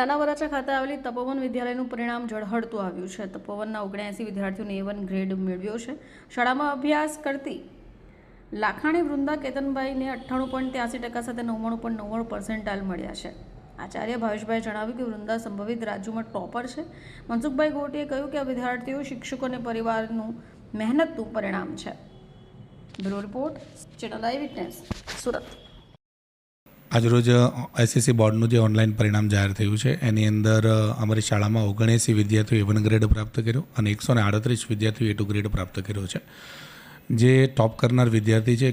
નાના વરાછા ખાતે આવેલી તપોવન વિદ્યાલયનું પરિણામ ઝળહળતું આવ્યું છે. તપોવનના ઓગણ્યાસી વિદ્યાર્થીઓને એ વન ગ્રેડ મેળવ્યો છે. શાળામાં અભ્યાસ કરતી લાખાણી વૃંદા કેતનભાઈને અઠ્ઠાણું પોઈન્ટ ત્યાસી ટકા સાથે નવ્વાણું પોઈન્ટ નવ્વાણું પર્સન્ટાઇલ મળ્યા છે. આચાર્ય ભાવેશભાઈએ જણાવ્યું કે વૃંદા સંભવિત રાજ્યમાં ટોપર છે. મનસુખભાઈ ગોટીએ કહ્યું કે આ વિદ્યાર્થીઓ શિક્ષકો અને પરિવારનું મહેનતનું પરિણામ છે. Bureau report, channel eye witness, Surat. આજરોજ એસએસસી બોર્ડનું જે ઓનલાઈન પરિણામ જાહેર થયું છે, એની અંદર અમારી શાળામાં ઓગણએંસી વિદ્યાર્થીઓ વન ગ્રેડ પ્રાપ્ત કર્યો અને એકસો ને આડત્રીસ વિદ્યાર્થીઓ એ ટુ ગ્રેડ પ્રાપ્ત કર્યો છે. જે ટોપ કરનાર વિદ્યાર્થી છે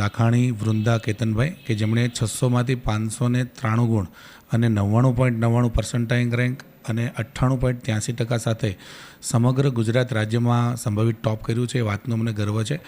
લાખાણી વૃંદા કેતનભાઈ, કે જેમણે છસોમાંથી પાંચસો ને ત્રાણું ગુણ અને નવ્વાણું પોઈન્ટ નવ્વાણું પર્સન્ટાઇન રેન્ક અને અઠ્ઠાણું પોઈન્ટ ત્યાંસી ટકા સાથે સમગ્ર ગુજરાત રાજ્યમાં સંભવિત ટોપ કર્યું છે, એ વાતનો મને ગર્વ છે.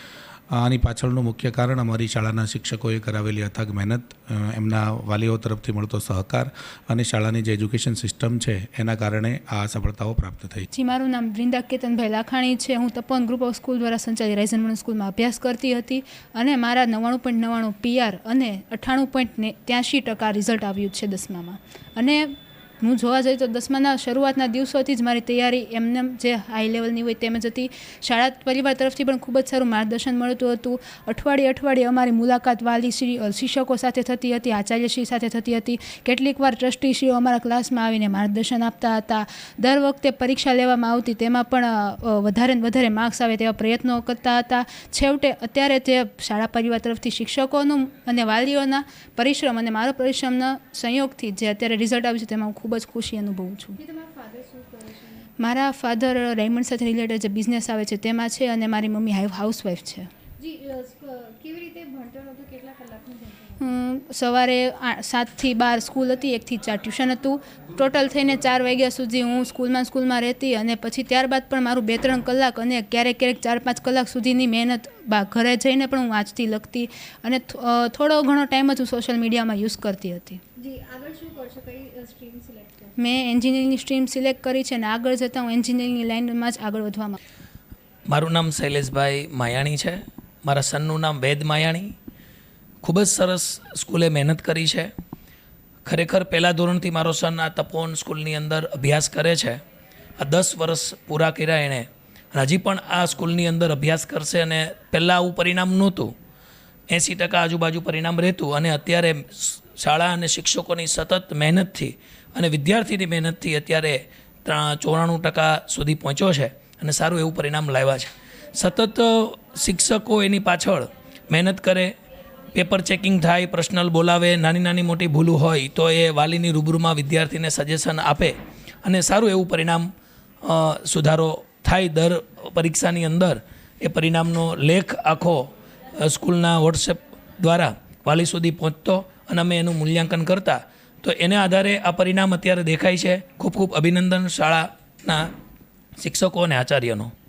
આની પાછળનું મુખ્ય કારણ અમારી શાળાના શિક્ષકોએ કરાવેલી અથાગ મહેનત એમના વાલીઓ તરફથી મળતો સહકાર અને શાળાની જે એજ્યુકેશન સિસ્ટમ છે, એના કારણે આ સફળતાઓ પ્રાપ્ત થઈ. જી, મારું નામ વૃંદા કેતનભાઈ લાખાણી છે. હું તપન ગ્રુપ ઓફ સ્કૂલ દ્વારા સંચાલિત રાઇઝન સ્કૂલમાં અભ્યાસ કરતી હતી અને મારા નવ્વાણું પોઈન્ટ નવ્વાણું પીઆર અને અઠ્ઠાણું પોઈન્ટ ત્યાંશી ટકા રિઝલ્ટ આવ્યું છે દસમામાં. અને હું જોવા જઈએ તો દસમાના શરૂઆતના દિવસોથી જ મારી તૈયારી એમને જે હાઈ લેવલની હોય તેમ જ હતી. શાળા પરિવાર તરફથી પણ ખૂબ જ સારું માર્ગદર્શન મળતું હતું. અઠવાડિયે અઠવાડિયે અમારી મુલાકાત વાલી શ્રી શિક્ષકો સાથે થતી હતી, આચાર્યશ્રી સાથે થતી હતી. કેટલીક વાર ટ્રસ્ટીશ્રીઓ અમારા ક્લાસમાં આવીને માર્ગદર્શન આપતા હતા. દર વખતે પરીક્ષા લેવામાં આવતી તેમાં પણ વધારે ને વધારે માર્ક્સ આવે તેવા પ્રયત્નો કરતા હતા. છેવટે અત્યારે જે શાળા પરિવાર તરફથી શિક્ષકોનું અને વાલીઓના પરિશ્રમ અને મારો પરિશ્રમના સંયોગથી જે અત્યારે રિઝલ્ટ આવ્યું છે તેમાં હું ખૂબ જ ખુશી અનુભવું છું. મારા ફાધર રેમન્ડ સાથે રિલેટેડ જે બિઝનેસ આવે છે તેમાં છે અને મારી મમ્મી હાઉસવાઈફ છે. કેવી રીતે ભણતર હતું? કેટલા કલાકનું સવારે આ- સાતથી બાર સ્કૂલ હતી એકથી ચાર ટ્યુશન હતું. ટોટલ થઈને ચાર વાગ્યા સુધી હું સ્કૂલમાં સ્કૂલમાં રહેતી અને પછી ત્યારબાદ પણ મારું બે ત્રણ કલાક અને ક્યારેક ક્યારેક ચાર પાંચ કલાક સુધીની મહેનત બા ઘરે જઈને પણ હું વાંચતી લખતી અને થોડો ઘણો ટાઈમ જ હું સોશિયલ મીડિયામાં યુઝ કરતી હતી. જી આગળ શું કરશો? કઈ સ્ટ્રીમ સિલેક્ટ કરશો? મેં એન્જિનિયરિંગની સ્ટ્રીમ સિલેક્ટ કરી છે અને આગળ જતાં હું એન્જિનિયરિંગની લાઇનમાં જ આગળ વધવા માંગુ મારું નામ શૈલેષભાઈ માયાણી છે. મારા સનનું નામ વેદ માયાણી. ખૂબ જ સરસ સ્કૂલે મહેનત કરી છે. ખરેખર પહેલાં ધોરણથી મારો સન આ તપોવન સ્કૂલની અંદર અભ્યાસ કરે છે. આ દસ વર્ષ પૂરા કર્યા એણે. હજી પણ આ સ્કૂલની અંદર અભ્યાસ કરશે અને પહેલાં આવું પરિણામ નહોતું. એંસી ટકા આજુબાજુ પરિણામ રહેતું અને અત્યારે શાળા અને શિક્ષકોની સતત મહેનતથી અને વિદ્યાર્થીની મહેનતથી અત્યારે ત્રણ ચોરાણું ટકા સુધી પહોંચ્યો છે અને સારું એવું પરિણામ લાવ્યા છે. સતત શિક્ષકો એની પાછળ મહેનત કરે, પેપર ચેકિંગ થાય પર્સનલ બોલાવે, નાની નાની મોટી ભૂલું હોય તો એ વાલીની રૂબરૂમાં વિદ્યાર્થીને સજેશન આપે અને સારું એવું પરિણામ સુધારો થાય દર પરીક્ષાની અંદર. એ પરિણામનો લેખ આખો સ્કૂલના વોટ્સએપ દ્વારા વાલી સુધી પહોંચતો અને અમે એનું મૂલ્યાંકન કરતા. તો એને આધારે આ પરિણામ અત્યારે દેખાય છે. ખૂબ ખૂબ અભિનંદન શાળાના શિક્ષકો અને આચાર્યનો.